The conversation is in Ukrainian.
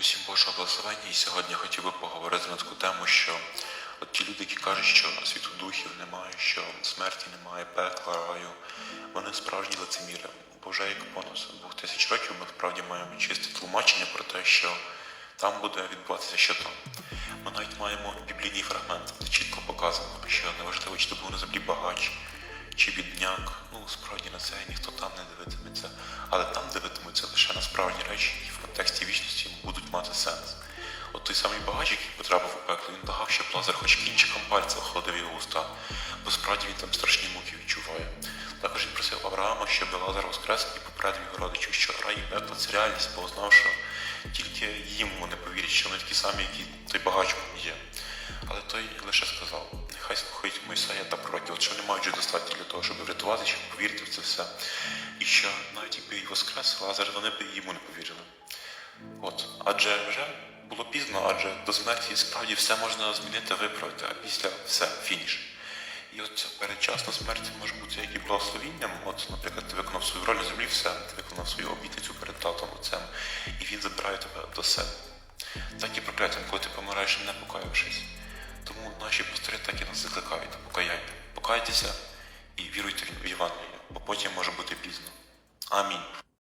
Усім Божого благословення, і сьогодні я хотів би поговорити на таку тему, що от ті люди, які кажуть, що світу духів немає, що смерті немає, пекла, раю, вони справжні лицеміри. Бо вже як понад двох тисяч років ми справді маємо чисте тлумачення про те, що там буде відбуватися що там. Ми навіть маємо біблійний фрагмент, де чітко показано, що неважливо, чи ти був на землі багач, чи бідняк, ну справді на це ніхто там не дивитиметься, але там дивитимуться лише на справжні речі, які в контексті вічності мати сенс. От той самий багач, який потрапив у пекло, він благав, щоб Лазар хоч кінчиком пальця охолодив його уста, бо справді він там страшні муки відчуває. Також він просив Авраама, щоб Лазар воскрес і попередив його родичів, що рай і пекло це реальність, бо знав, що тільки їм вони повірять, що вони такі самі, як і той багач є. Але той лише сказав, нехай слухають Мойсея та пророків, от що не мають достатньо для того, щоб врятувати, щоб повірити в це все. І що навіть якби і воскрес Лазар, вони б йому не повірили. От, адже вже було пізно, адже до смерті справді все можна змінити, виправити, а після все, фініш. І от передчасна смерть може бути як і благословінням. От, наприклад, ти виконав свою роль, на землі все, ти виконав свою обітницю перед татом отцем, і він забирає тебе до себе. Так і прокляттям, коли ти помираєш, не покаявшись. Тому наші пастори так і нас закликають покаяйте, Покайтеся і віруйте в Євангелію, бо потім може бути пізно. Амінь.